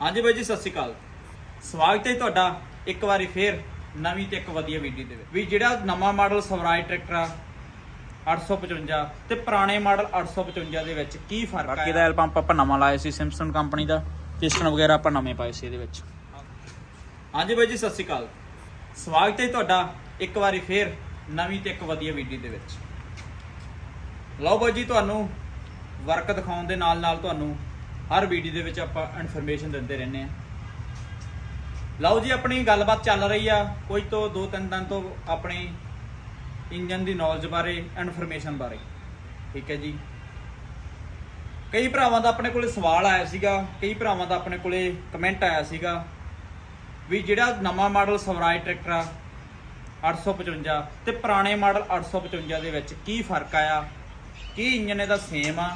ਹਾਂਜੀ ਬਾਈ ਜੀ ਸਤਿ ਸ਼੍ਰੀ ਅਕਾਲ। ਸਵਾਗਤ ਹੈ ਤੁਹਾਡਾ ਇੱਕ ਵਾਰੀ ਫੇਰ ਨਵੀਂ ਤੇ ਇੱਕ ਵਧੀਆ ਵੀਡੀਓ ਦੇ ਵਿੱਚ। ਵੀ ਜਿਹੜਾ ਨਵਾਂ ਮਾਡਲ ਸਵਰਾਜ ਟਰੈਕਟਰ ਆ 855 ਤੇ ਪੁਰਾਣੇ ਮਾਡਲ 855 ਦੇ ਵਿੱਚ ਕੀ ਫ਼ਰਕ ਬਾਕੀ ਹੈ ਦਾ ਐਲ ਪੰਪ ਆਪਾਂ ਨਵਾਂ ਲਾਇਆ ਸੀ ਸਿੰਪਸਨ ਕੰਪਨੀ ਦਾ। ਪਿਸਟਨ ਵਗੈਰਾ ਆਪਾਂ ਨਵੇਂ ਪਾਏ ਸੀ ਇਹਦੇ ਵਿੱਚ। ਹਾਂਜੀ ਬਾਈ ਜੀ ਸਤਿ ਸ਼੍ਰੀ ਅਕਾਲ। ਸਵਾਗਤ ਹੈ ਤੁਹਾਡਾ ਇੱਕ ਵਾਰੀ ਫੇਰ ਨਵੀਂ ਤੇ ਇੱਕ ਵਧੀਆ ਵੀਡੀਓ ਦੇ ਵਿੱਚ। ਲਓ ਬਾਈ ਜੀ ਤੁਹਾਨੂੰ ਵਰਕ ਦਿਖਾਉਣ ਦੇ ਨਾਲ ਨਾਲ ਤੁਹਾਨੂੰ ਹਰ ਵੀਡੀਓ ਦੇ ਵਿੱਚ ਆਪਾਂ ਇਨਫੋਰਮੇਸ਼ਨ ਦਿੰਦੇ ਰਹਿੰਦੇ ਆ ਲਓ ਜੀ, ਆਪਣੀ ਗੱਲਬਾਤ ਚੱਲ ਰਹੀ ਆ। ਕੋਈ ਤੋਂ ਦੋ ਤਿੰਨ ਦਿਨ ਤੋਂ ਆਪਣੀ ਇੰਜਨ ਦੀ ਨੌਲੇਜ ਬਾਰੇ ਇਨਫੋਰਮੇਸ਼ਨ ਬਾਰੇ। ਠੀਕ ਹੈ ਜੀ। ਕਈ ਭਰਾਵਾਂ ਦਾ ਆਪਣੇ ਕੋਲੇ ਸਵਾਲ ਆਇਆ ਸੀਗਾ, ਕਈ ਭਰਾਵਾਂ ਦਾ ਆਪਣੇ ਕੋਲੇ ਕਮੈਂਟ ਆਇਆ ਸੀਗਾ ਵੀ ਜਿਹੜਾ ਨਵਾਂ ਮਾਡਲ ਸਵਰਾਜ ਟਰੈਕਟਰ ਆ 855 ਤੇ ਪੁਰਾਣੇ ਮਾਡਲ 855 ਦੇ ਵਿੱਚ ਕੀ ਫ਼ਰਕ ਆਇਆ? ਕੀ ਇੰਜਨ ਇਹਦਾ ਸੇਮ ਆ?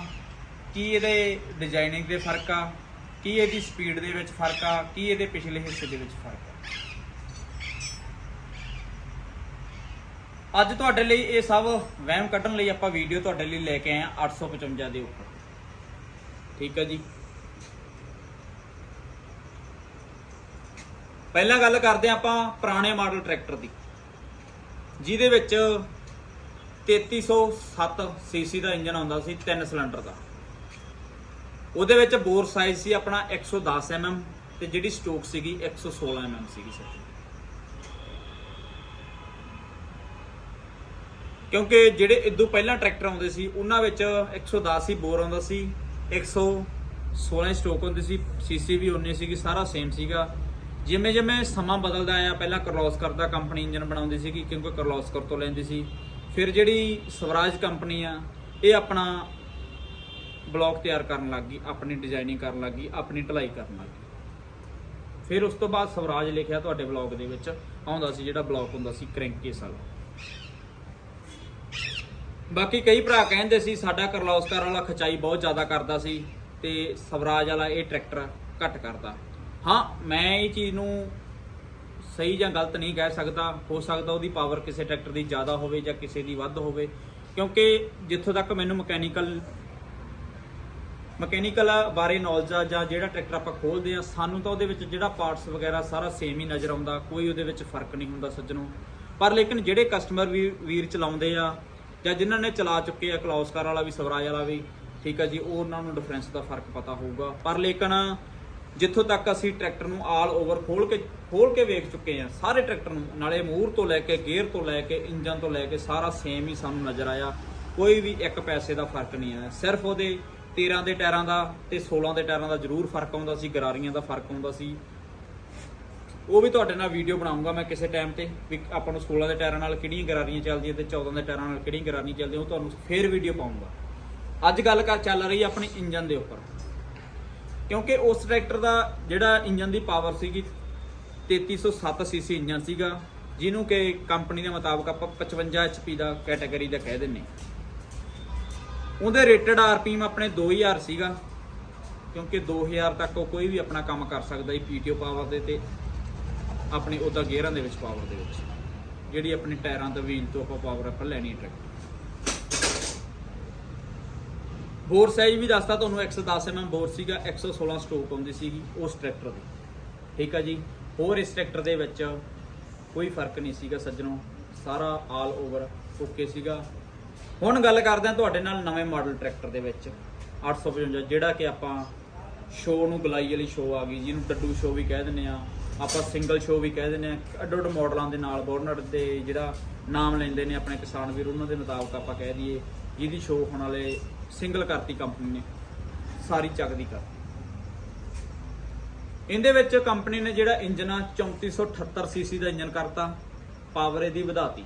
ਕੀ ਇਹਦੇ ਡਿਜ਼ਾਈਨਿੰਗ ਦੇ ਫ਼ਰਕ ਆ? ਕੀ ਇਹਦੀ ਸਪੀਡ ਦੇ ਵਿੱਚ ਫ਼ਰਕ ਆ? ਕੀ ਇਹਦੇ ਪਿਛਲੇ ਹਿੱਸੇ ਦੇ ਵਿੱਚ ਫ਼ਰਕ ਆ? ਅੱਜ ਤੁਹਾਡੇ ਲਈ ਇਹ ਸਭ ਵਹਿਮ ਕੱਢਣ ਲਈ ਆਪਾਂ ਵੀਡੀਓ ਤੁਹਾਡੇ ਲਈ ਲੈ ਕੇ ਆਏ ਆ 855 ਦੇ ਉੱਪਰ। ਠੀਕ ਹੈ ਜੀ? ਪਹਿਲਾਂ ਗੱਲ ਕਰਦੇ ਹਾਂ ਆਪਾਂ ਪੁਰਾਣੇ ਮਾਡਲ ਟਰੈਕਟਰ ਦੀ, ਜਿਹਦੇ ਵਿੱਚ 3307 ਸੀਸੀ ਦਾ ਇੰਜਨ ਆਉਂਦਾ ਸੀ, ਤਿੰਨ ਸਿਲੰਡਰ ਦਾ। ਉਹਦੇ ਵਿੱਚ ਬੋਰ ਸਾਈਜ਼ ਸੀ ਆਪਣਾ 110 mm ਤੇ ਜਿਹੜੀ ਸਟੋਕ ਸੀਗੀ 116 mm ਸੀਗੀ ਸਰ। ਕਿਉਂਕਿ ਜਿਹੜੇ ਇਦੋਂ ਪਹਿਲਾਂ ਟਰੈਕਟਰ ਆਉਂਦੇ ਸੀ, ਉਹਨਾਂ ਵਿੱਚ 110 ਹੀ ਬੋਰ ਆਉਂਦਾ ਸੀ 116 ਸਟੋਕ ਹੁੰਦੀ ਸੀ ਸੀਸੀ ਵੀ ਉਨੀ ਸੀਗੀ, ਸਾਰਾ ਸੇਮ ਸੀਗਾ। ਜਿਵੇਂ ਜਿਵੇਂ ਸਮਾਂ ਬਦਲਦਾ ਆਇਆ, ਪਹਿਲਾਂ ਕਰਲੋਸਕਰ ਦਾ ਕੰਪਨੀ ਇੰਜਨ ਬਣਾਉਂਦੀ ਸੀਗੀ, ਕਿਉਂਕਿ ਕਰਲੋਸਕਰ ਤੋਂ ਲੈਂਦੀ ਸੀ। ਫਿਰ ਜਿਹੜੀ ਸਵਰਾਜ ਕੰਪਨੀ ਆ, ਇਹ ਆਪਣਾ ਬਲੌਕ ਤਿਆਰ ਕਰਨ ਲੱਗ ਗਈ, ਆਪਣੀ ਡਿਜ਼ਾਈਨਿੰਗ ਕਰਨ ਲੱਗ ਗਈ, ਆਪਣੀ ਢਲਾਈ ਕਰਨ ਲੱਗ ਗਈ। ਫਿਰ ਉਸ ਤੋਂ ਬਾਅਦ ਸਵਰਾਜ ਲਿਖਿਆ ਤੁਹਾਡੇ ਬਲੌਗ ਦੇ ਵਿੱਚ, ਆਉਂਦਾ ਸੀ ਜਿਹੜਾ ਬਲੌਕ ਹੁੰਦਾ ਸੀ ਕ੍ਰੈਂਕੇਸ ਵਾਲਾ ਬਾਕੀ ਕਈ ਭਰਾ ਕਹਿੰਦੇ ਸੀ, ਸਾਡਾ ਕਰਲੋਸਕਰ ਵਾਲਾ ਖਚਾਈ ਬਹੁਤ ਜ਼ਿਆਦਾ ਕਰਦਾ ਸੀ ਤੇ ਸਵਰਾਜ ਵਾਲਾ ਇਹ ਟਰੈਕਟਰ ਘੱਟ ਕਰਦਾ। ਹਾਂ, ਮੈਂ ਇਹ ਚੀਜ਼ ਨੂੰ ਸਹੀ ਜਾਂ ਗਲਤ ਨਹੀਂ ਕਹਿ ਸਕਦਾ, ਹੋ ਸਕਦਾ ਉਹਦੀ ਪਾਵਰ ਕਿਸੇ ਟਰੈਕਟਰ ਦੀ ਜ਼ਿਆਦਾ ਹੋਵੇ ਜਾਂ ਕਿਸੇ ਦੀ ਵੱਧ ਹੋਵੇ, ਕਿਉਂਕਿ ਜਿੱਥੋਂ ਤੱਕ ਮੈਨੂੰ ਮਕੈਨੀਕਲ ਮਕੈਨੀਕਲ ਬਾਰੇ ਨੌਲੇਜ ਆ ਜਾਂ ਜਿਹੜਾ ਟਰੈਕਟਰ ਆਪਾਂ ਖੋਲਦੇ ਆ, ਸਾਨੂੰ ਤਾਂ ਉਹਦੇ ਵਿੱਚ ਜਿਹੜਾ ਪਾਰਟਸ ਵਗੈਰਾ ਸਾਰਾ ਸੇਮ ਹੀ ਨਜ਼ਰ ਆਉਂਦਾ, ਕੋਈ ਉਹਦੇ ਵਿੱਚ ਫ਼ਰਕ ਨਹੀਂ ਹੁੰਦਾ ਸੱਜਣੋ। ਪਰ ਲੇਕਿਨ ਜਿਹੜੇ ਕਸਟਮਰ ਵੀ ਵੀਰ ਚਲਾਉਂਦੇ ਆ ਜਾਂ ਜਿਨ੍ਹਾਂ ਨੇ ਚਲਾ ਚੁੱਕੇ ਆ ਕਲੌਸਕਰ ਵਾਲਾ ਵੀ, ਸਵਰਾਜ ਵਾਲਾ ਵੀ, ਠੀਕ ਆ ਜੀ, ਉਹ ਉਹਨਾਂ ਨੂੰ ਡਿਫਰੈਂਸ ਦਾ ਫ਼ਰਕ ਪਤਾ ਹੋਊਗਾ। ਪਰ ਲੇਕਿਨ ਜਿੱਥੋਂ ਤੱਕ ਅਸੀਂ ਟਰੈਕਟਰ ਨੂੰ ਆਲ ਓਵਰ ਖੋਲ ਕੇ ਖੋਲ ਕੇ ਵੇਖ ਚੁੱਕੇ ਆ, ਸਾਰੇ ਟਰੈਕਟਰ ਨੂੰ, ਨਾਲੇ ਮੂਰ ਤੋਂ ਲੈ ਕੇ ਗੇਅਰ ਤੋਂ ਲੈ ਕੇ ਇੰਜਨ ਤੋਂ ਲੈ ਕੇ, ਸਾਰਾ ਸੇਮ ਹੀ ਸਾਨੂੰ ਨਜ਼ਰ ਆਇਆ। ਕੋਈ ਵੀ ਇੱਕ ਪੈਸੇ ਦਾ ਫ਼ਰਕ ਨਹੀਂ ਆਇਆ, ਸਿਰਫ ਉਹਦੇ 13 ਦੇ ਟਾਇਰਾਂ ਦਾ ਤੇ 16 ਦੇ ਟਾਇਰਾਂ ਦਾ ਜ਼ਰੂਰ ਫ਼ਰਕ ਆਉਂਦਾ ਸੀ, ਗਰਾਰੀਆਂ ਦਾ ਫ਼ਰਕ ਆਉਂਦਾ ਸੀ। ਉਹ ਵੀ ਤੁਹਾਡੇ ਨਾਲ ਵੀਡੀਓ ਬਣਾਉਂਗਾ ਮੈਂ ਕਿਸੇ ਟਾਈਮ ਤੇ, ਵੀ ਆਪਾਂ ਨੂੰ 16 ਦੇ ਟਾਇਰਾਂ ਨਾਲ ਕਿਹੜੀਆਂ ਗਰਾਰੀਆਂ ਚੱਲਦੀਆਂ ਤੇ 14 ਦੇ ਟਾਇਰਾਂ ਨਾਲ ਕਿਹੜੀਆਂ ਗਰਾਰੀਆਂ ਚੱਲਦੀਆਂ, ਉਹ ਤੁਹਾਨੂੰ ਫੇਰ ਵੀਡੀਓ ਪਾਉਂਗਾ। ਅੱਜ ਗੱਲ ਕਰ ਚੱਲ ਰਹੀ ਹੈ ਆਪਣੀ ਇੰਜਨ ਦੇ ਉੱਪਰ। ਕਿਉਂਕਿ ਉਸ ਟਰੈਕਟਰ ਦਾ ਜਿਹੜਾ ਇੰਜਨ ਦੀ ਪਾਵਰ ਸੀਗੀ 3307 ਸੀਸੀ ਇੰਜਨ ਸੀਗਾ, ਜਿਹਨੂੰ ਕਿ ਕੰਪਨੀ ਦੇ ਮੁਤਾਬਕ ਆਪਾਂ 55 HP ਦਾ ਕੈਟਾਗਰੀ ਦਾ ਕਹਿ ਦਿੰਨੇ ਉਹਦੇ ਰੇਟਡ ਆਰਪੀਐਮ ਆਪਣੇ 2000 ਸੀਗਾ, ਕਿਉਂਕਿ 2000 ਤੱਕ ਉਹ ਕੋਈ ਵੀ ਆਪਣਾ ਕੰਮ ਕਰ ਸਕਦਾ ਹੈ ਪੀਟੀਓ ਪਾਵਰ ਦੇ ਤੇ ਆਪਣੇ ਉਹਦਾ ਗੇਅਰਾਂ ਦੇ ਵਿੱਚ ਪਾਵਰ ਦੇ ਵਿੱਚ, ਜਿਹੜੀ ਆਪਣੇ ਟਾਇਰਾਂ ਦਾ ਵੀਲ ਤੋਂ ਆਪਾਂ ਪਾਵਰ ਆਪਾਂ ਲੈਣੀ ਹੈ ਟਰੈਕਟਰ ਬੋਰ ਸਾਈਜ਼ ਵੀ ਦੱਸਤਾ ਤੁਹਾਨੂੰ 110 mm ਬੋਰ ਸੀਗਾ 116 ਸਟੋਕ ਆਉਂਦੀ ਸੀਗੀ ਉਸ ਟਰੈਕਟਰ ਦੀ। ਠੀਕ ਆ ਜੀ? ਹੋਰ ਇਸ ਟਰੈਕਟਰ ਦੇ ਵਿੱਚ ਕੋਈ ਫ਼ਰਕ ਨਹੀਂ ਸੀਗਾ ਸੱਜਣੋ, ਸਾਰਾ ਆਲ ਓਵਰ ਓਕੇ ਸੀਗਾ। ਹੁਣ ਗੱਲ ਕਰਦੇ ਹਾਂ ਤੁਹਾਡੇ ਨਾਲ ਨਵੇਂ ਮਾਡਲ ਟਰੈਕਟਰ ਦੇ ਵਿੱਚ 855 ਜਿਹੜਾ ਕਿ ਆਪਾਂ ਸ਼ੋਅ ਨੂੰ ਗਲਾਈ ਵਾਲੀ ਸ਼ੋਅ ਆ ਗਈ, ਜਿਹਨੂੰ ਡੱਡੂ ਸ਼ੋਅ ਵੀ ਕਹਿ ਦਿੰਦੇ ਆ, ਆਪਾਂ ਸਿੰਗਲ ਸ਼ੋਅ ਵੀ ਕਹਿ ਦਿੰਦੇ ਆ ਅੱਡ ਅੱਡ ਮਾਡਲਾਂ ਦੇ ਨਾਲ ਬੋਰਨਰ ਦੇ ਜਿਹੜਾ ਨਾਮ ਲੈਂਦੇ ਨੇ ਆਪਣੇ ਕਿਸਾਨ ਵੀਰ, ਉਹਨਾਂ ਦੇ ਮੁਤਾਬਕ ਆਪਾਂ ਕਹਿ ਦਈਏ, ਜਿਹਦੀ ਸ਼ੋਅ ਹੋਣ ਵਾਲੇ ਸਿੰਗਲ ਕਰਤੀ ਕੰਪਨੀ ਨੇ, ਸਾਰੀ ਚੱਕਦੀ ਕਰ ਇਹਦੇ ਵਿੱਚ ਕੰਪਨੀ ਨੇ ਜਿਹੜਾ ਇੰਜਨ ਆ 3478 ਸੀਸੀ ਦਾ ਇੰਜਨ ਕਰਤਾ ਪਾਵਰ ਇਹਦੀ ਵਧਾਤੀ।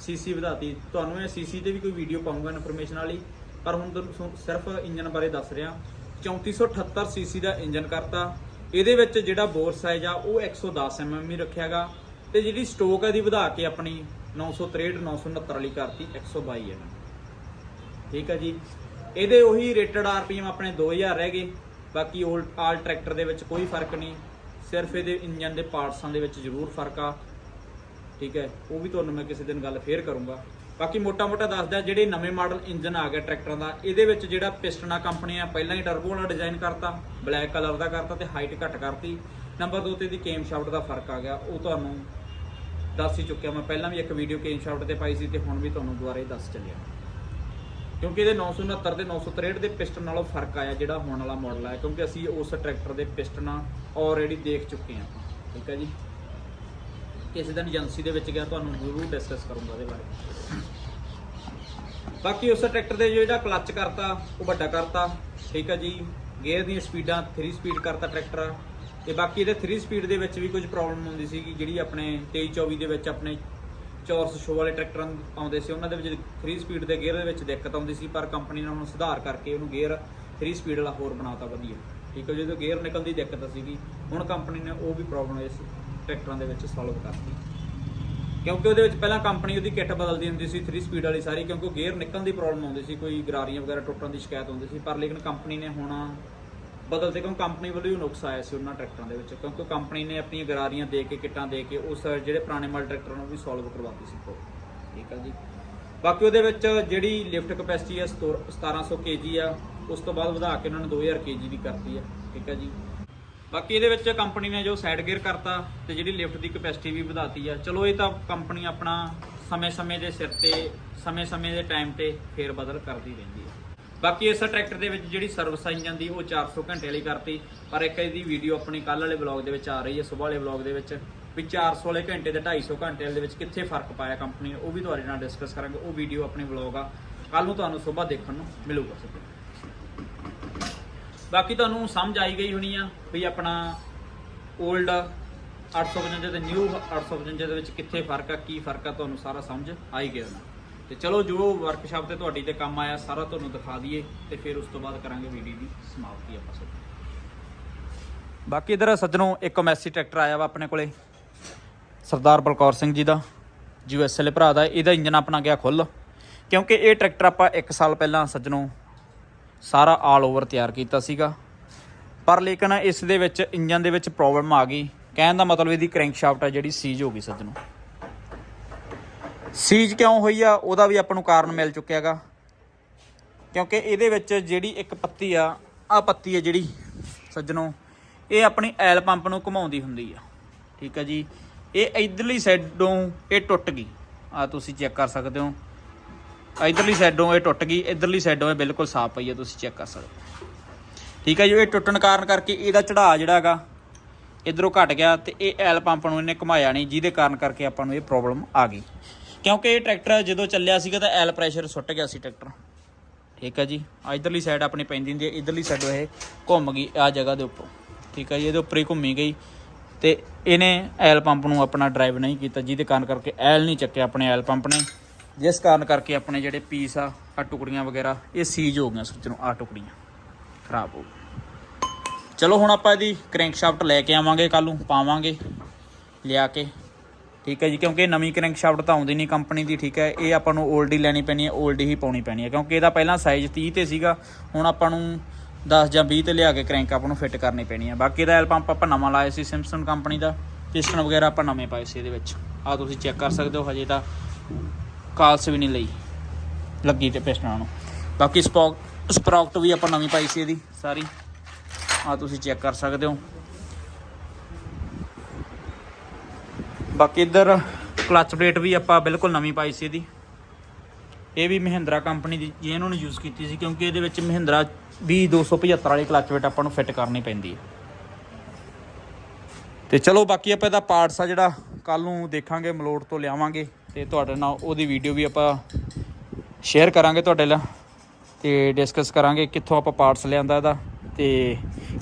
ਸੀਸੀ ਵਧਾਤੀ। ਤੁਹਾਨੂੰ ਇਹ ਸੀਸੀ ਤੇ ਵੀ ਕੋਈ ਵੀਡੀਓ ਪਾਉਂਗਾ ਇਨਫੋਰਮੇਸ਼ਨ ਵਾਲੀ। ਪਰ ਹੁਣ ਤੁਹਾਨੂੰ ਸਿਰਫ ਇੰਜਨ ਬਾਰੇ ਦੱਸ ਰਿਹਾ। 3478 ਸੀਸੀ ਦਾ ਇੰਜਨ ਕਰਤਾ। ਇਹਦੇ ਵਿੱਚ ਜਿਹੜਾ ਬੋਰ ਸਾਈਜ਼ ਆ, ਉਹ 110 mm ਹੀ ਰੱਖਿਆਗਾ। ਤੇ ਜਿਹੜੀ ਸਟੋਕ ਹੈ ਦੀ ਵਧਾ ਕੇ ਆਪਣੀ 963 969 ਵਾਲੀ ਕਰਤੀ 122 mm ਠੀਕ ਆ ਜੀ? ਇਹਦੇ ਉਹੀ ਰੇਟਡ ਆਰਪੀਐਮ ਆਪਣੇ 2000 ਰਹਿ ਗਏ। ਬਾਕੀ 올 ਆਲ ਟਰੈਕਟਰ ਦੇ ਵਿੱਚ ਕੋਈ ਫ਼ਰਕ ਨਹੀਂ। ਸਿਰਫ ਇਹਦੇ ਇੰਜਨ ਦੇ ਪਾਰਟਸਾਂ ਦੇ ਵਿੱਚ ਜ਼ਰੂਰ ਫ਼ਰਕ ਆ। ਠੀਕ ਹੈ, ਉਹ ਵੀ ਤੁਹਾਨੂੰ ਮੈਂ ਕਿਸੇ ਦਿਨ ਗੱਲ ਫੇਰ ਕਰੂੰਗਾ। ਬਾਕੀ ਮੋਟਾ-ਮੋਟਾ ਦੱਸਦਾ, ਜਿਹੜੇ ਨਵੇਂ ਮਾਡਲ ਇੰਜਨ ਆ ਗਿਆ ਟਰੈਕਟਰਾਂ ਦਾ, ਇਹਦੇ ਵਿੱਚ ਜਿਹੜਾ ਪਿਸਟਨਾ ਕੰਪਨੀ ਆ, ਪਹਿਲਾਂ ਹੀ ਟਰਬੋ ਵਾਲਾ ਡਿਜ਼ਾਈਨ ਕਰਤਾ ਬਲੈਕ ਕਲਰ ਦਾ ਕਰਤਾ ਤੇ ਹਾਈਟ ਘੱਟ ਕਰਤੀ। ਨੰਬਰ 2 ਤੇ ਦੀ ਕੇਮ ਸ਼ਾਫਟ ਦਾ ਫ਼ਰਕ ਆ ਗਿਆ, ਉਹ ਤੁਹਾਨੂੰ ਦੱਸ ਹੀ ਚੁੱਕਿਆ ਮੈਂ। ਪਹਿਲਾਂ ਵੀ ਇੱਕ ਵੀਡੀਓ ਕੇਮ ਸ਼ਾਫਟ ਤੇ ਪਾਈ ਸੀ ਤੇ ਹੁਣ ਵੀ ਤੁਹਾਨੂੰ ਦੁਬਾਰਾ ਹੀ ਦੱਸ ਚੱਲਿਆ। ਕਿਉਂਕਿ ਇਹਦੇ 969 ਤੇ 963 ਦੇ ਪਿਸਟਨ ਨਾਲੋਂ ਫ਼ਰਕ ਆਇਆ, ਜਿਹੜਾ ਹੁਣ ਵਾਲਾ ਮਾਡਲ ਹੈ ਕਿਉਂਕਿ ਅਸੀਂ ਉਸ ਟਰੈਕਟਰ ਦੇ ਪਿਸਟਨਾਂ ਆਲਰੇਡੀ ਦੇਖ ਚੁੱਕੇ ਹਾਂ ਠੀਕ ਹੈ ਜੀ? ਕਿਸੇ ਦਿਨ ਏਜੰਸੀ ਦੇ ਵਿੱਚ ਗਿਆ, ਤੁਹਾਨੂੰ ਜ਼ਰੂਰ ਡਿਸਕਸ ਕਰੂੰਗਾ ਉਹਦੇ ਬਾਰੇ। ਬਾਕੀ ਉਸ ਟਰੈਕਟਰ ਦੇ ਜਿਹੜਾ ਕਲੱਚ ਕਰਤਾ, ਉਹ ਵੱਡਾ ਕਰਤਾ, ਠੀਕ ਹੈ ਜੀ। ਗੇਅਰ ਦੀਆਂ ਸਪੀਡਾਂ 3 ਸਪੀਡ ਕਰਤਾ ਟਰੈਕਟਰ ਤੇ ਬਾਕੀ ਇਹਦੇ 3 ਸਪੀਡ ਦੇ ਵਿੱਚ ਵੀ ਕੁਝ ਪ੍ਰੋਬਲਮ ਹੁੰਦੀ ਸੀਗੀ, ਜਿਹੜੀ ਆਪਣੇ 23 24 ਦੇ ਵਿੱਚ ਆਪਣੇ ਚੌਰਸ ਸ਼ੋ ਵਾਲੇ ਟਰੈਕਟਰਾਂ ਆਉਂਦੇ ਸੀ। ਉਹਨਾਂ ਦੇ ਵਿੱਚ 3 ਸਪੀਡ ਦੇ ਗੇਅਰ ਦੇ ਵਿੱਚ ਦਿੱਕਤ ਆਉਂਦੀ ਸੀ, ਪਰ ਕੰਪਨੀ ਨੇ ਉਹਨੂੰ ਸੁਧਾਰ ਕਰਕੇ ਉਹਨੂੰ ਗੇਅਰ 3 ਸਪੀਡ ਵਾਲਾ ਹੋਰ ਬਣਾਤਾ ਵਧੀਆ। ਠੀਕ ਹੈ ਜਦੋਂ ਗੇਅਰ ਨਿਕਲਦੀ ਦਿੱਕਤ ਸੀਗੀ। ਹੁਣ ਕੰਪਨੀ ਨੇ ਉਹ ਵੀ ਪ੍ਰੋਬਲਮ ਇਸ ਟਰੈਕਟਰਾਂ ਦੇ ਵਿੱਚ ਸੋਲਵ ਕਰਤੀ। ਕਿਉਂਕਿ ਉਹਦੇ ਵਿੱਚ ਪਹਿਲਾਂ ਕੰਪਨੀ ਉਹਦੀ ਕਿੱਟ ਬਦਲਦੀ ਹੁੰਦੀ ਸੀ 3 ਸਪੀਡ ਵਾਲੀ ਸਾਰੀ, ਕਿਉਂਕਿ ਗੇਅਰ ਨਿਕਲਣ ਦੀ ਪ੍ਰੋਬਲਮ ਆਉਂਦੀ ਸੀ, ਕੋਈ ਗਰਾਰੀਆਂ ਵਗੈਰਾ ਟੁੱਟਣ ਦੀ ਸ਼ਿਕਾਇਤ ਹੁੰਦੀ ਸੀ, ਪਰ ਲੇਕਿਨ ਕੰਪਨੀ ਨੇ ਹੁਣ ਬਦਲਦੇ ਕਿਉਂ ਕੰਪਨੀ ਵੱਲੋਂ ਹੀ ਨੁਕਸ ਆਇਆ ਸੀ ਉਹਨਾਂ ਟਰੈਕਟਰਾਂ ਦੇ ਵਿੱਚ, ਕਿਉਂਕਿ ਕੰਪਨੀ ਨੇ ਆਪਣੀਆਂ ਗਰਾਰੀਆਂ ਦੇ ਕੇ, ਕਿੱਟਾਂ ਦੇ ਕੇ, ਉਸ ਜਿਹੜੇ ਪੁਰਾਣੇ ਮਾਡਲ ਟਰੈਕਟਰਾਂ ਨੂੰ ਵੀ ਸੋਲਵ ਕਰਵਾਤੀ ਸੀ ਪ੍ਰੋਬਲਮ ਠੀਕ ਆ ਜੀ। ਬਾਕੀ ਉਹਦੇ ਵਿੱਚ ਜਿਹੜੀ ਲਿਫਟ ਕਪੈਸਿਟੀ ਹੈ 1700 ਕੇਜੀ ਆ, ਉਸ ਤੋਂ ਬਾਅਦ ਵਧਾ ਕੇ ਉਹਨਾਂ ਨੇ 2000 ਕੇਜੀ ਵੀ ਕਰਤੀ ਆ। ਠੀਕ ਆ ਜੀ। ਬਾਕੀ ਇਹਦੇ ਵਿੱਚ ਕੰਪਨੀ ਨੇ ਜੋ ਸਾਈਡ ਗੇਅਰ ਕਰਤਾ ਤੇ ਜਿਹੜੀ ਲਿਫਟ ਦੀ ਕਪੈਸਿਟੀ ਵੀ ਵਧਾਤੀ ਆ। ਚਲੋ ਇਹ ਤਾਂ ਕੰਪਨੀ ਆਪਣਾ ਸਮੇਂ-ਸਮੇਂ ਦੇ ਸਿਰ ਤੇ, ਸਮੇਂ-ਸਮੇਂ ਦੇ ਟਾਈਮ ਤੇ ਫੇਰ ਬਦਲ ਕਰਦੀ ਰਹਿੰਦੀ ਹੈ ਬਾਕੀ ਇਸ ਟਰੈਕਟਰ ਦੇ ਵਿੱਚ ਜਿਹੜੀ ਸਰਵਿਸ ਆਈ ਜਾਂਦੀ, ਉਹ 400 ਘੰਟੇ ਵਾਲੀ ਕਰਤੀ। ਪਰ ਇੱਕ ਇਹਦੀ ਵੀਡੀਓ ਆਪਣੀ ਕੱਲ ਵਾਲੇ ਵਲੌਗ ਦੇ ਵਿੱਚ ਆ ਰਹੀ ਹੈ ਸਵੇਰ ਵਾਲੇ ਵਲੌਗ ਦੇ ਵਿੱਚ, ਵੀ 400 ਵਾਲੇ ਘੰਟੇ ਤੇ 250 ਘੰਟੇ ਵਾਲੇ ਦੇ ਵਿੱਚ ਕਿੱਥੇ ਫ਼ਰਕ ਪਾਇਆ ਕੰਪਨੀ ਨੇ, ਉਹ ਵੀ ਤੁਹਾਡੇ ਨਾਲ ਡਿਸਕਸ ਕਰਾਂਗੇ। ਉਹ ਵੀਡੀਓ ਆਪਣੇ ਵਲੌਗ ਆ। ਕੱਲ ਨੂੰ ਤੁਹਾਨੂੰ ਸਵੇਰ ਦੇਖਣ ਨੂੰ ਮਿਲੂਗਾ। ਬਾਕੀ ਤੁਹਾਨੂੰ ਸਮਝ ਆਈ ਗਈ ਹੋਣੀ ਆ ਵੀ ਆਪਣਾ 올ਡ 855 ਤੇ ਨਿਊ 855 ਦੇ ਵਿੱਚ ਕਿੱਥੇ ਫ਼ਰਕ ਆ, ਕੀ ਫ਼ਰਕ ਆ, ਤੁਹਾਨੂੰ ਸਾਰਾ ਸਮਝ ਆਈ ਗਿਆ ਹੋਣਾ। ਤੇ ਚਲੋ, ਜੋ ਵਰਕਸ਼ਾਪ ਤੇ ਤੁਹਾਡੀ ਤੇ ਕੰਮ ਆਇਆ, ਸਾਰਾ ਤੁਹਾਨੂੰ ਦਿਖਾ ਦਈਏ ਤੇ ਫਿਰ ਉਸ ਤੋਂ ਬਾਅਦ ਕਰਾਂਗੇ ਵੀਡੀਓ ਦੀ ਸਮਾਪਤੀ ਆਪਾਂ ਸਭ। ਬਾਕੀ ਇਧਰ ਸੱਜਣੋ, ਇੱਕ ਮੈਸੀ ਟਰੈਕਟਰ ਆਇਆ ਵਾ ਆਪਣੇ ਕੋਲੇ। ਸਰਦਾਰ ਬਲਕੌਰ ਸਿੰਘ ਜੀ ਦਾ ਯੂਐਸਐਲ ਭਰਾ ਦਾ, ਇਹਦਾ ਇੰਜਨ ਆਪਣਾ ਗਿਆ ਖੁੱਲ ਕਿਉਂਕਿ ਇਹ ਟਰੈਕਟਰ ਆਪਾਂ 1 ਸਾਲ ਪਹਿਲਾਂ ਸੱਜਣੋ ਸਾਰਾ ਆਲ ਓਵਰ ਤਿਆਰ ਕੀਤਾ ਸੀਗਾ। ਪਰ ਲੇਕਿਨ ਇਸ ਦੇ ਵਿੱਚ ਇੰਜਨ ਦੇ ਵਿੱਚ ਪ੍ਰੋਬਲਮ ਆ ਗਈ। ਕਹਿਣ ਦਾ ਮਤਲਬ ਇਹਦੀ ਕ੍ਰੈਂਕ ਸ਼ਾਫਟ ਆ ਜਿਹੜੀ ਸੀਜ ਹੋ ਗਈ ਸੱਜਣੋ। ਸੀਜ ਕਿਉਂ ਹੋਈ ਆ? ਉਹਦਾ ਵੀ ਆਪਾਂ ਨੂੰ ਕਾਰਨ ਮਿਲ ਚੁੱਕਿਆਗਾ ਕਿਉਂਕਿ ਇਹਦੇ ਵਿੱਚ ਜਿਹੜੀ ਇੱਕ ਪੱਤੀ ਆ ਆ ਪੱਤੀ ਆ ਜਿਹੜੀ ਸੱਜਣੋ, ਇਹ ਆਪਣੀ ਐਲ ਪੰਪ ਨੂੰ ਘੁਮਾਉਂਦੀ ਹੁੰਦੀ ਆ। ਠੀਕ ਆ ਜੀ। ਇਹ ਇਧਰਲੀ ਸਾਈਡੋਂ ਇਹ ਟੁੱਟ ਗਈ। ਆ ਤੁਸੀਂ ਚੈੱਕ ਕਰ ਸਕਦੇ ਹੋ। ਇਧਰਲੀ ਸਾਈਡੋਂ ਇਹ ਟੁੱਟ ਗਈ, ਇਧਰਲੀ ਸਾਈਡੋਂ ਇਹ ਬਿਲਕੁਲ ਸਾਫ਼ ਪਈ ਹੈ, ਤੁਸੀਂ ਚੈੱਕ ਕਰ ਸਕਦੇ ਹੋ। ਠੀਕ ਹੈ ਜੀ, ਇਹ ਟੁੱਟਣ ਕਾਰਨ ਕਰਕੇ ਇਹਦਾ ਚੜਾਅ ਜਿਹੜਾ ਹੈਗਾ, ਇਧਰੋਂ ਘਟ ਗਿਆ ਤੇ ਇਹ ਐਲ ਪੰਪ ਨੂੰ ਇਹਨੇ ਘੁਮਾਇਆ ਨਹੀਂ, ਜਿਹਦੇ ਕਾਰਨ ਕਰਕੇ ਆਪਾਂ ਨੂੰ ਇਹ ਪ੍ਰੋਬਲਮ ਆ ਗਈ। ਕਿਉਂਕਿ ਇਹ ਟਰੈਕਟਰ ਜਦੋਂ ਚੱਲਿਆ ਸੀਗਾ ਤਾਂ ਐਲ ਪ੍ਰੈਸ਼ਰ ਸੁੱਟ ਗਿਆ ਸੀ ਟਰੈਕਟਰ। ਠੀਕ ਹੈ ਜੀ, ਆ ਇਧਰਲੀ ਸਾਈਡ ਆਪਣੀ ਪੈਂਦੀ ਹੁੰਦੀ ਹੈ, ਇਧਰਲੀ ਸਾਈਡੋਂ ਇਹ ਘੁੰਮ ਗਈ ਆ ਜਗ੍ਹਾ ਦੇ ਉੱਪਰ। ਠੀਕ ਹੈ ਜੀ, ਇਹਦੇ ਉੱਪਰ ਹੀ ਘੁੰਮੀ ਗਈ ਤੇ ਇਹਨੇ ਐਲ ਪੰਪ ਨੂੰ ਆਪਣਾ ਡਰਾਈਵ ਨਹੀਂ ਕੀਤਾ, ਜਿਹਦੇ ਕਾਰਨ ਕਰਕੇ ਐਲ ਨਹੀਂ ਚੱਕਿਆ ਆਪਣੇ ਐਲ ਪੰਪ ਨੇ। ਜਿਸ ਕਾਰਨ ਕਰਕੇ ਆਪਣੇ ਜਿਹੜੇ ਪੀਸ ਆ ਆ ਟੁਕੜੀਆਂ ਵਗੈਰਾ, ਇਹ ਸੀਜ ਹੋ ਗਈਆਂ ਸੱਚ ਨੂੰ ਆ ਟੁਕੜੀਆਂ। ਖਰਾਬ ਹੋ ਗਈਆਂ। ਚਲੋ ਹੁਣ ਆਪਾਂ ਇਹਦੀ ਕ੍ਰੈਂਕ ਸ਼ਾਫਟ ਲੈ ਕੇ ਆਵਾਂਗੇ ਕੱਲ ਨੂੰ, ਪਾਵਾਂਗੇ, ਲਿਆ ਕੇ। ਠੀਕ ਹੈ ਜੀ, ਕਿਉਂਕਿ ਨਵੀਂ ਕ੍ਰੈਂਕ ਸ਼ਾਫਟ ਤਾਂ ਆਉਂਦੀ ਨਹੀਂ ਕੰਪਨੀ ਦੀ, ਠੀਕ ਹੈ। ਇਹ ਆਪਾਂ ਨੂੰ 올ਡ ਹੀ ਲੈਣੀ ਪੈਣੀ ਹੈ 올ਡ ਹੀ ਪਾਉਣੀ ਪੈਣੀ ਹੈ। ਕਿਉਂਕਿ ਇਹਦਾ ਪਹਿਲਾਂ ਸਾਈਜ਼ 30 ਤੇ ਸੀਗਾ, ਹੁਣ ਆਪਾਂ ਨੂੰ 10 ਜਾਂ 20 ਤੇ ਲਿਆ ਕੇ ਕ੍ਰੈਂਕ ਆਪਾਂ ਨੂੰ ਫਿੱਟ ਕਰਨੀ ਪੈਣੀ ਹੈ। ਬਾਕੀ ਦਾ ਐਲ ਪੰਪ ਆਪਾਂ ਨਵਾਂ ਲਾਇਆ ਸੀ ਸਿੰਪਸਨ ਕੰਪਨੀ ਦਾ ਪਿਸਟਨ ਵਗੈਰਾ ਆਪਾਂ ਨਵੇਂ ਪਾਏ ਸੀ ਇਹਦੇ ਵਿੱਚ। ਆ ਤੁਸੀਂ ਚੈੱਕ ਕਰ ਸਕਦੇ ਹੋ, ਹਜੇ ਤਾਂ ਕਾਲਸ ਵੀ ਨਹੀਂ ਲਈ। ਲੱਗੀ ਤੇ ਪਿਸਟਨਾਂ ਨੂੰ ਬਾਕੀ ਸਪੌਕ ਸਪਰੌਕਟ ਵੀ ਆਪਾਂ ਨਵੀਂ ਪਾਈ ਸੀ ਇਹਦੀ, ਸਾਰੀ। ਆ ਤੁਸੀਂ ਚੈੱਕ ਕਰ ਸਕਦੇ ਹੋ। ਬਾਕੀ ਇੱਧਰ ਕਲਚ ਪਲੇਟ ਵੀ ਆਪਾਂ ਬਿਲਕੁਲ ਨਵੀਂ ਪਾਈ ਸੀ ਇਹਦੀ। ਇਹ ਵੀ ਮਹਿੰਦਰਾ ਕੰਪਨੀ ਦੀ, ਜੇ ਇਹਨਾਂ ਨੇ ਯੂਜ਼ ਕੀਤੀ ਸੀ, ਕਿਉਂਕਿ ਇਹਦੇ ਵਿੱਚ ਮਹਿੰਦਰਾ 20275 ਵਾਲੀ ਕਲਚ ਪਲੇਟ ਆਪਾਂ ਨੂੰ ਫਿੱਟ ਕਰਨੀ ਪੈਂਦੀ ਹੈ। ਤੇ ਚਲੋ ਬਾਕੀ ਆਪਾਂ ਇਹਦਾ ਪਾਰਟਸ ਆ ਜਿਹੜਾ ਕੱਲ ਨੂੰ ਦੇਖਾਂਗੇ, ਮਲੋਟ ਤੋਂ ਲਿਆਵਾਂਗੇ। ਤੇ ਤੁਹਾਡੇ ਨਾਲ ਉਹਦੀ ਵੀਡੀਓ ਵੀ ਆਪਾਂ ਸ਼ੇਅਰ ਕਰਾਂਗੇ ਤੁਹਾਡੇ ਨਾਲ ਤੇ ਡਿਸਕਸ ਕਰਾਂਗੇ ਕਿੱਥੋਂ ਆਪਾਂ ਪਾਰਟਸ ਲਿਆਂਦਾ ਇਹਦਾ ਤੇ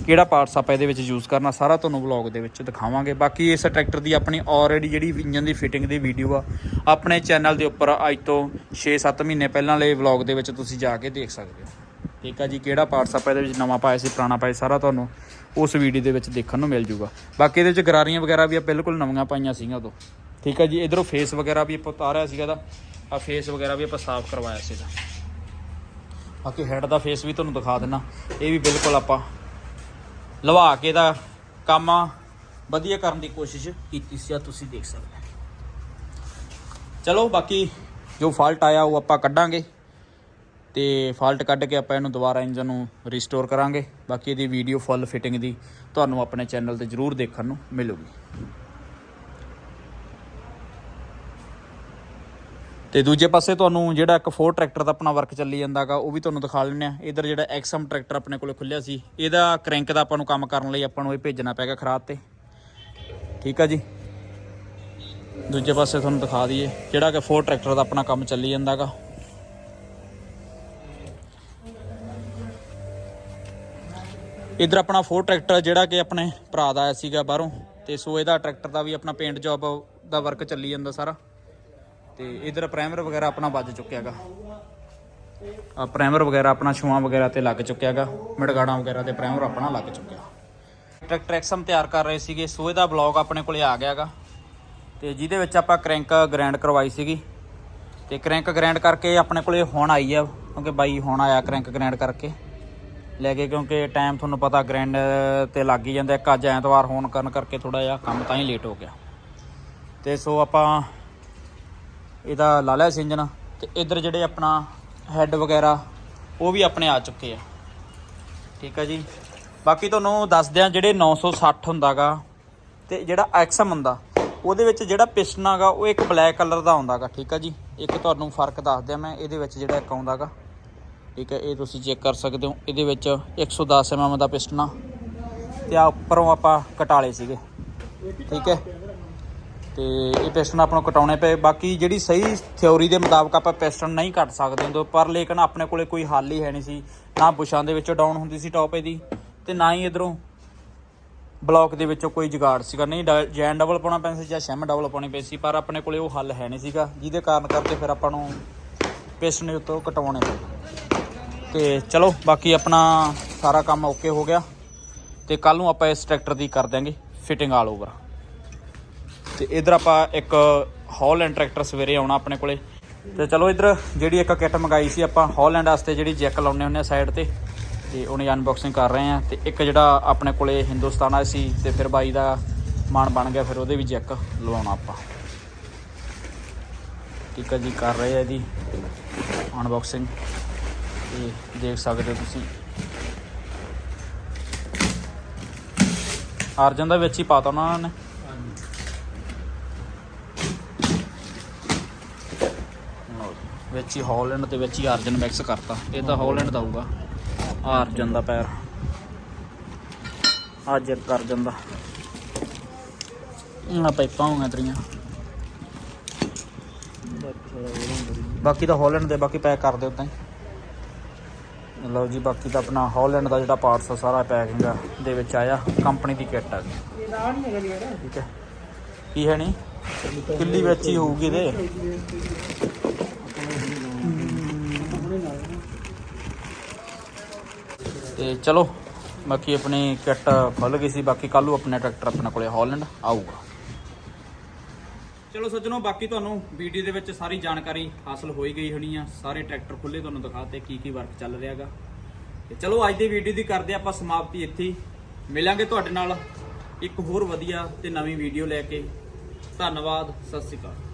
ਕਿਹੜਾ ਪਾਰਟਸ ਆਪਾਂ ਇਹਦੇ ਵਿੱਚ ਯੂਜ਼ ਕਰਨਾ, ਸਾਰਾ ਤੁਹਾਨੂੰ ਵਲੌਗ ਦੇ ਵਿੱਚ ਦਿਖਾਵਾਂਗੇ। ਬਾਕੀ ਇਸ ਟਰੈਕਟਰ ਦੀ ਆਪਣੀ ਆਲਰੇਡੀ ਜਿਹੜੀ ਇੰਜਨ ਦੀ ਫਿਟਿੰਗ ਦੀ ਵੀਡੀਓ ਆ, ਆਪਣੇ ਚੈਨਲ ਦੇ ਉੱਪਰ ਅੱਜ ਤੋਂ 6-7 ਮਹੀਨੇ ਪਹਿਲਾਂ ਵਾਲੇ ਵਲੌਗ ਦੇ ਵਿੱਚ ਤੁਸੀਂ ਜਾ ਕੇ ਦੇਖ ਸਕਦੇ ਹੋ। ਠੀਕ ਆ ਜੀ, ਕਿਹੜਾ ਪਾਰਟਸ ਆਪਾਂ ਇਹਦੇ ਵਿੱਚ ਨਵਾਂ ਪਾਇਆ ਸੀ, ਪੁਰਾਣਾ ਪਾਇਆ ਸਾਰਾ ਤੁਹਾਨੂੰ ਉਸ ਵੀਡੀਓ ਦੇ ਵਿੱਚ ਦੇਖਣ ਨੂੰ ਮਿਲ ਜੂਗਾ। ਬਾਕੀ ਇਹਦੇ ਵਿੱਚ ਗਰਾਰੀਆਂ ਵਗੈਰਾ ਵੀ ਆ, ਬਿਲਕੁਲ ਨਵੀਆਂ ਪਾਈਆਂ ਸੀਗੀਆਂ ਉਦੋਂ। ਠੀਕ ਹੈ ਜੀ, ਇਧਰੋਂ ਫੇਸ ਵਗੈਰਾ ਵੀ ਆਪਾਂ ਉਤਾਰਿਆ ਸੀਗਾ ਦਾ ਆ ਫੇਸ ਵਗੈਰਾ ਵੀ ਆਪਾਂ ਸਾਫ਼ ਕਰਵਾਇਆ ਸੀਗਾ ਬਾਕੀ ਹੈਡ ਦਾ ਫੇਸ ਵੀ ਤੁਹਾਨੂੰ ਦਿਖਾ ਦਿੰਨਾ। ਇਹ ਵੀ ਬਿਲਕੁਲ ਆਪਾਂ ਲਵਾ ਕੇ ਦਾ ਕੰਮ ਵਧੀਆ ਕਰਨ ਦੀ ਕੋਸ਼ਿਸ਼ ਕੀਤੀ ਸੀ ਆ, ਤੁਸੀਂ ਦੇਖ ਸਕਦੇ ਹੋ। ਚਲੋ, ਬਾਕੀ ਜੋ ਫਾਲਟ ਆਇਆ ਉਹ ਆਪਾਂ ਕੱਢਾਂਗੇ। ਤੇ ਫਾਲਟ ਕੱਢ ਕੇ ਆਪਾਂ ਇਹਨੂੰ ਦੁਬਾਰਾ ਇੰਜਨ ਨੂੰ ਰੀਸਟੋਰ ਕਰਾਂਗੇ। ਬਾਕੀ ਇਹਦੀ ਵੀਡੀਓ ਫੁੱਲ ਫਿਟਿੰਗ ਦੀ ਤੁਹਾਨੂੰ ਆਪਣੇ ਚੈਨਲ ਤੇ ਜਰੂਰ ਦੇਖਣ ਨੂੰ ਮਿਲੂਗੀ। ਤੇ ਦੂਜੇ ਪਾਸੇ ਤੁਹਾਨੂੰ ਜਿਹੜਾ ਇੱਕ ਫੋਰ ਟਰੈਕਟਰ ਦਾ ਆਪਣਾ ਵਰਕ ਚੱਲੀ ਜਾਂਦਾਗਾ, ਉਹ ਵੀ ਤੁਹਾਨੂੰ ਦਿਖਾ ਲੈਂਦੇ ਆ ਇਧਰ ਜਿਹੜਾ ਐਕਸਮ ਟਰੈਕਟਰ ਆਪਣੇ ਕੋਲੇ ਖੁੱਲਿਆ ਸੀ, ਇਹਦਾ ਕ੍ਰੈਂਕ ਦਾ ਆਪਾਂ ਨੂੰ ਕੰਮ ਕਰਨ ਲਈ ਆਪਾਂ ਨੂੰ ਇਹ ਭੇਜਣਾ ਪੈਗਾ ਖਰਾਦ ਤੇ। ਠੀਕ ਆ ਜੀ? ਦੂਜੇ ਪਾਸੇ ਤੁਹਾਨੂੰ ਦਿਖਾ ਦਈਏ, ਜਿਹੜਾ ਕਿ ਫੋਰ ਟਰੈਕਟਰ ਦਾ ਆਪਣਾ ਕੰਮ ਚੱਲੀ ਜਾਂਦਾਗਾ। ਇਧਰ ਆਪਣਾ ਫੋਰ ਟਰੈਕਟਰ ਜਿਹੜਾ ਕਿ ਆਪਣੇ ਭਰਾ ਦਾ ਆਇਆ ਸੀਗਾ ਬਾਹਰੋਂ, ਤੇ ਸੋ ਇਹਦਾ ਟਰੈਕਟਰ ਦਾ ਵੀ ਆਪਣਾ ਪੇਂਟ ਜੌਬ ਦਾ ਵਰਕ ਚੱਲੀ ਜਾਂਦਾ ਸਾਰਾ। ਤੇ ਇਧਰ ਪ੍ਰਾਈਮਰ ਵਗੈਰਾ ਆਪਣਾ ਵੱਜ ਚੁੱਕਿਆਗਾ ਆ ਪ੍ਰਾਈਮਰ ਵਗੈਰਾ ਆਪਣਾ ਛੂਆਂ ਵਗੈਰਾ ਤੇ ਲੱਗ ਚੁੱਕਿਆਗਾ ਮਿਟਗਾੜਾਂ ਵਗੈਰਾ ਤੇ ਪ੍ਰਾਈਮਰ ਆਪਣਾ ਲੱਗ ਚੁੱਕਿਆ। ਟਰੈਕਟਰ ਐਕਸਮ ਤਿਆਰ ਕਰ ਰਹੇ ਸੀਗੇ। ਸੋ ਇਹਦਾ ਬਲੌਗ ਆਪਣੇ ਕੋਲੇ ਆ ਗਿਆਗਾ ਤੇ ਜਿਹਦੇ ਵਿੱਚ ਆਪਾਂ ਕ੍ਰੈਂਕ ਗ੍ਰੈਂਡ ਕਰਵਾਈ ਸੀਗੀ। ਤੇ ਕ੍ਰੈਂਕ ਗ੍ਰੈਂਡ ਕਰਕੇ ਆਪਣੇ ਕੋਲੇ ਹੁਣ ਆਈ ਆ, ਕਿਉਂਕਿ ਬਾਈ ਹੁਣ ਆਇਆ ਕ੍ਰੈਂਕ ਗ੍ਰੈਂਡ ਕਰਕੇ। ਲੈ ਕੇ ਕਿਉਂਕਿ ਟਾਈਮ ਤੁਹਾਨੂੰ ਪਤਾ ਗ੍ਰੈਂਡ ਤੇ ਲੱਗ ਹੀ ਜਾਂਦਾ। ਇੱਕ ਅੱਜ ਐਤਵਾਰ ਹੋਣ ਕਰਨ ਕਰਕੇ ਥੋੜਾ ਜਿਹਾ ਕੰਮ ਤਾਂ ਹੀ ਲੇਟ ਹੋ ਗਿਆ। ਤੇ ਸੋ ਆਪਾਂ ਇਹਦਾ ਲਾ ਲਿਆ ਸੀ ਇੰਜਨ ਤੇ ਇਧਰ ਜਿਹੜੇ ਆਪਣਾ ਹੈੱਡ ਵਗੈਰਾ, ਉਹ ਵੀ ਆਪਣੇ ਆ ਚੁੱਕੇ ਆ। ਠੀਕ ਆ ਜੀ। ਬਾਕੀ ਤੁਹਾਨੂੰ ਦੱਸ ਦਿਆਂ ਜਿਹੜੇ 960 ਹੁੰਦਾਗਾ ਤੇ ਜਿਹੜਾ ਐਕਸਮ ਹੁੰਦਾ, ਉਹਦੇ ਵਿੱਚ ਜਿਹੜਾ ਪਿਸਟਨ ਹੈਗਾ ਉਹ ਇੱਕ ਬਲੈਕ ਕਲਰ ਦਾ ਆਉਂਦਾਗਾ। ਠੀਕ ਆ ਜੀ। ਇੱਕ ਤੁਹਾਨੂੰ ਫ਼ਰਕ ਦੱਸ ਦਿਆਂ ਮੈਂ, ਇਹਦੇ ਵਿੱਚ ਜਿਹੜਾ ਇੱਕ ਆਉਂਦਾਗਾ। ਠੀਕ ਹੈ ਇਹ ਤੁਸੀਂ ਚੈੱਕ ਕਰ ਸਕਦੇ ਹੋ। ਇਹਦੇ ਵਿੱਚ 110 mm ਦਾ ਪਿਸਟਨ ਆ। ਤੇ ਆ ਉੱਪਰੋਂ ਆਪਾਂ ਕਟਾਲੇ ਸੀਗੇ। ਠੀਕ ਹੈ ਤੇ ਇਹ ਪਿਸਟਨ ਆਪਾਂ ਨੂੰ ਕਟਾਉਣੇ ਪਏ। ਬਾਕੀ ਜਿਹੜੀ ਸਹੀ ਥਿਉਰੀ ਦੇ ਮੁਤਾਬਕ ਆਪਾਂ ਪਿਸਟਨ ਨਹੀਂ ਕੱਟ ਸਕਦੇ ਹੁੰਦੇ, ਪਰ ਲੇਕਿਨ ਆਪਣੇ ਕੋਲੇ ਕੋਈ ਹੱਲ ਹੀ ਹੈ ਨਹੀਂ ਸੀ। ਨਾ ਬੁਸ਼ਾਂ ਦੇ ਵਿੱਚੋਂ ਡਾਊਨ ਹੁੰਦੀ ਸੀ ਟੌਪ ਇਹਦੀ, ਤੇ ਨਾ ਹੀ ਇਧਰੋਂ ਬਲੌਕ ਦੇ ਵਿੱਚੋਂ ਕੋਈ ਜਗਾੜ ਸੀਗਾ। ਨਹੀਂ ਡ- ਜੈਨ ਡਬਲ ਪਾਉਣਾ ਪੈਂਦਾ ਸੀ ਜਾਂ ਸ਼ੈਮ ਡਬਲ ਪਾਉਣੀ ਪਈ ਸੀ, ਪਰ ਆਪਣੇ ਕੋਲੇ ਉਹ ਹੱਲ ਹੈ ਨਹੀਂ ਸੀਗਾ, ਜਿਹਦੇ ਕਾਰਨ ਕਰਕੇ ਫਿਰ ਆਪਾਂ ਨੂੰ ਪਿਸਟਨ ਦੇ ਉੱਤੋਂ ਕਟਾਉਣੇ ਪਏ। ਤੇ ਚਲੋ, ਬਾਕੀ ਆਪਣਾ ਸਾਰਾ ਕੰਮ ਓਕੇ ਹੋ ਗਿਆ। ਤੇ ਕੱਲ ਨੂੰ ਆਪਾਂ ਇਸ ਟਰੈਕਟਰ ਦੀ ਕਰ ਦਿਆਂਗੇ ਫਿਟਿੰਗ ਆਲ ਓਵਰ ਤੇ ਇਧਰ ਆਪਾਂ ਇੱਕ ਹੌਲੈਂਡ ਟਰੈਕਟਰ ਸਵੇਰੇ ਆਉਣਾ ਆਪਣੇ ਕੋਲੇ। ਤੇ ਚਲੋ ਇਧਰ ਜਿਹੜੀ ਇੱਕ ਕਿੱਟ ਮੰਗਾਈ ਸੀ ਆਪਾਂ, ਹੌਲੈਂਡ ਵਾਸਤੇ ਜਿਹੜੀ ਜੈਕ ਲਾਉਣੇ ਹੁੰਦੇ ਆ ਸਾਈਡ ਤੇ ਤੇ ਉਹਨੇ ਅਨਬਾਕਸਿੰਗ ਕਰ ਰਹੇ ਆ। ਤੇ ਇੱਕ ਜਿਹੜਾ ਆਪਣੇ ਕੋਲੇ ਹਿੰਦੁਸਤਾਨ ਆ ਸੀ ਤੇ ਫਿਰ ਬਾਈ ਦਾ ਮਨ ਬਣ ਗਿਆ, ਫਿਰ ਉਹਦੇ ਵੀ ਜੈਕ ਲਵਾਉਣਾ ਆਪਾਂ। ਠੀਕ ਹੈ ਜੀ, ਕਰ ਰਹੇ ਆ ਇਹਦੀ ਅਨਬਾਕਸਿੰਗ ਤੇ ਦੇਖ ਸਕਦੇ ਹੋ ਤੁਸੀਂ। ਅਰਜਨ ਦਾ ਵਿੱਚ ਹੀ ਪਾਤਾ ਉਹਨਾਂ ਨੇ ਲਓ ਜੀ, ਵਿੱਚ ਹੀ ਹਾਲੈਂਡ ਤੇ ਵਿੱਚ ਹੀ ਆਰਜਨ ਮਿਕਸ ਕਰਤਾ। ਇਹ ਤਾਂ ਹਾਲੈਂਡ ਦਾ ਹੋਊਗਾ। ਆਰਜਨ ਦਾ ਪੈਰ। ਅੱਜ ਇੱਕ ਅਰਜਨ ਦਾ। ਆ ਪਾਈਪਾਂ ਹੋਈਆਂ ਤੇਰੀਆਂ। ਬਾਕੀ ਤਾਂ ਹਾਲੈਂਡ ਦੇ, ਬਾਕੀ ਪੈਕ ਕਰ ਦਿਓ ਤਾਂ ਲਓ ਜੀ, ਬਾਕੀ ਤਾਂ ਆਪਣਾ ਹਾਲੈਂਡ ਦਾ ਜਿਹੜਾ ਪਾਰਟਸ ਆ, ਸਾਰਾ ਪੈਕਿੰਗ ਦੇ ਵਿੱਚ ਆਇਆ। ਕੰਪਨੀ ਦੀ ਕਿੱਟ ਆ ਗਈ ਠੀਕ ਹੈ। ਕੀ ਹੈ ਨਹੀਂ ਕਿੱਲੀ ਵਿੱਚ ਹੀ ਹੋਊਗੀ ਇਹਦੇ। ਤੇ ਚਲੋ, ਬਾਕੀ ਆਪਣੀ ਕਿੱਟ ਖੁੱਲ ਗਈ ਸੀ, ਬਾਕੀ ਕੱਲ੍ਹ ਨੂੰ ਆਪਣੇ ਟਰੈਕਟਰ ਆਪਣੇ ਕੋਲੇ ਹਾਲੈਂਡ ਆਊਗਾ। ਚਲੋ ਸੱਜਣੋ, ਬਾਕੀ ਤੁਹਾਨੂੰ ਵੀਡੀਓ ਦੇ ਵਿੱਚ ਸਾਰੀ ਜਾਣਕਾਰੀ ਹਾਸਲ ਹੋਈ ਗਈ ਹੋਣੀ ਆ। ਸਾਰੇ ਟਰੈਕਟਰ ਖੁੱਲੇ ਤੁਹਾਨੂੰ ਦਿਖਾਤੇ ਕੀ ਕੀ ਵਰਕ ਚੱਲ ਰਿਹਾਗਾ ਤੇ ਚਲੋ, ਅੱਜ ਦੀ ਵੀਡੀਓ ਦੀ ਕਰਦੇ ਆਪਾਂ ਸਮਾਪਤੀ ਇੱਥੇ ਮਿਲਾਂਗੇ ਤੁਹਾਡੇ ਨਾਲ ਇੱਕ ਹੋਰ ਵਧੀਆ ਤੇ ਨਵੀਂ ਵੀਡੀਓ ਲੈ ਕੇ। ਧੰਨਵਾਦ, ਸਤਿ ਸ਼੍ਰੀ ਅਕਾਲ।